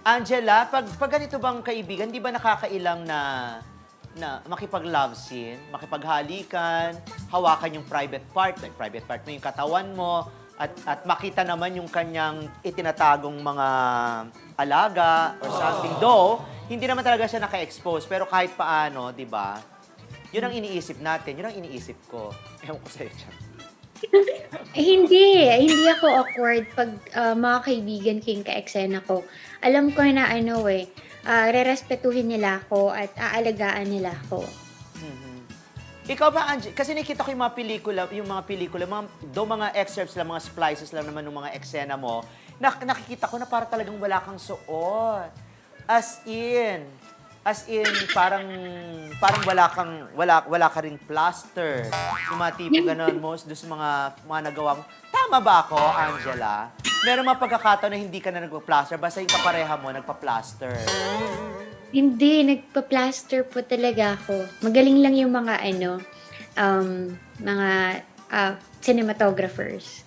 Angela, pag, pag ganito bang kaibigan, di ba nakakailang na na makipag-love scene, makipaghalikan, hawakan yung private part, like private part mo yung katawan mo, at, at makita naman yung kanyang itinatagong mga alaga or something. Though, hindi naman talaga siya naka-expose, pero kahit paano, di ba? Yun ang iniisip natin, yun ang iniisip ko. Ewan ko sa'yo dyan. Eh, hindi. Hindi ako awkward pag ah, mga kaibigan ko yung ka-eksena ko. Alam ko na ano eh, ah, rerespetuhin nila ako at aalagaan nila ako. Mhm. Ikaw ba, Angie? Kasi nakita ko yung mga pelikula, yung mga pelikula, mga, do mga excerpts lang, mga splices lang naman ng mga eksena mo, nak nakikita ko na para talagang wala kang suot. As in, as in, parang, parang wala kang, wala, wala ka ring plaster. Yung mga tipo ganun, most doon sa mga, mga nagawa mo. Tama ba ako, Angela? Meron mga pagkakataon na hindi ka na nagpa-plaster, basta yung kapareha mo, nagpa-plaster. Hindi, nagpa-plaster po talaga ako. Magaling lang yung mga ano, um, mga ah, cinematographers.